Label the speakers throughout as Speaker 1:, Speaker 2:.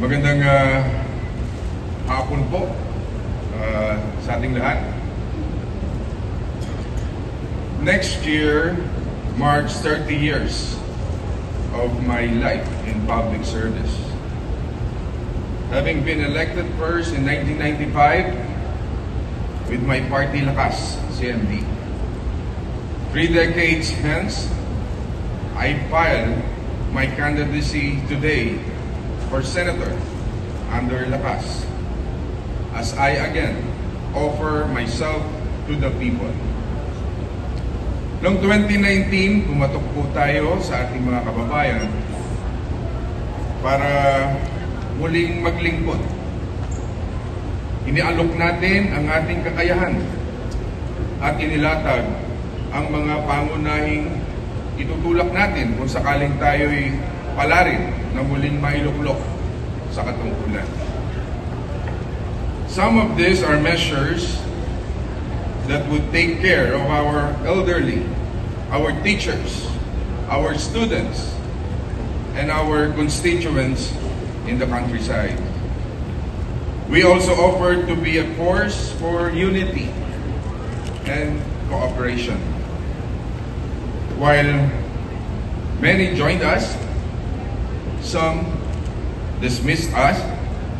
Speaker 1: Magandang ah, hapon po ah, sa ating lahat. Next year marks 30 years of my life in public service. Having been elected first in 1995 with my party Lakas, CMD. Three decades hence, I filed my candidacy today for senator under Lakas as I again offer myself to the people. Noong 2019, pumatok po tayo sa ating mga kababayan para muling maglingkod. Inialok natin ang ating kakayahan at inilatag ang mga pangunahing itutulak natin kung sakaling tayo'y na muling mailuklok sa katungkulan. Some of these are measures that would take care of our elderly, our teachers, our students, and our constituents in the countryside. We also offer to be a force for unity and cooperation. While many joined us, some dismissed us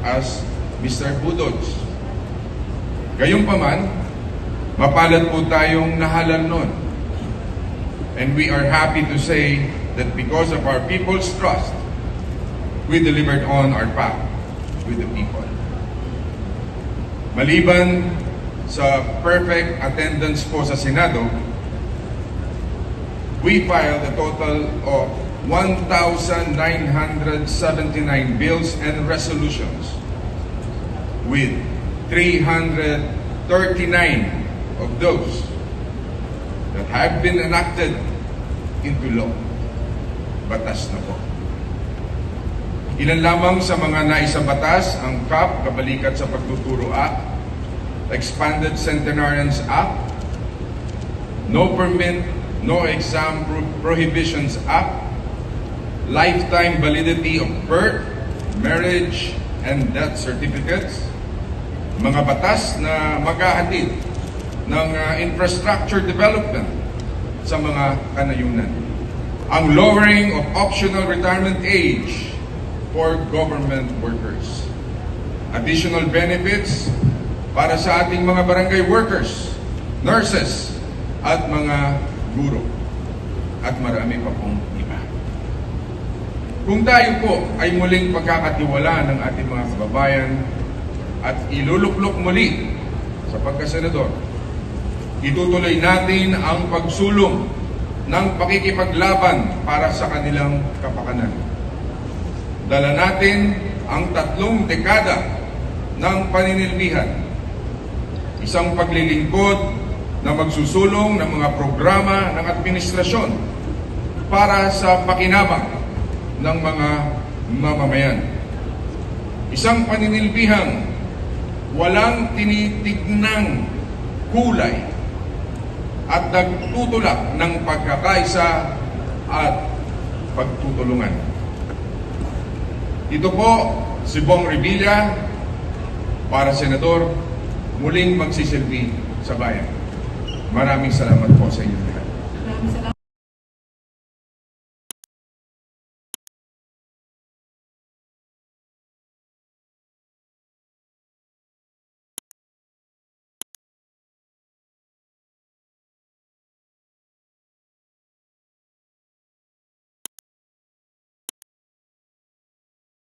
Speaker 1: as Mr. Budots. Gayunpaman, mapalad po tayong nahalal nun. And we are happy to say that because of our people's trust, we delivered on our path with the people. Maliban sa perfect attendance po sa Senado, we filed a total of 1,979 bills and resolutions with 339 of those that have been enacted into law. Batas na po. Ilan lamang sa mga naisabatas ang CAP, Kabalikat sa Pagtuturo Act, Expanded Centenarians Act, No Permit, No Exam Pro- Prohibitions Act, Lifetime Validity of Birth, Marriage, and Death Certificates, mga batas na maghahatid ng uh, infrastructure development sa mga kanayunan. Ang lowering of optional retirement age for government workers. Additional benefits para sa ating mga barangay workers, nurses, at mga guro. At marami pa pong iba. Kung tayo po ay muling pagkakatiwala ng ating mga kababayan at iluluklok muli sa pagkasenador, itutuloy natin ang pagsulong ng pakikipaglaban para sa kanilang kapakanan. Dala natin ang tatlong dekada ng paninilbihan. Isang paglilingkod na magsusulong ng mga programa ng administrasyon para sa pakinabang ng mga mamamayan. Isang paninilbihang walang tinitignang kulay at nagtutulak ng pagkakaisa at pagtutulungan. Ito po si Bong Revilla para senador muling magsisilbi sa bayan. Maraming salamat po sa inyo.
Speaker 2: Maraming salamat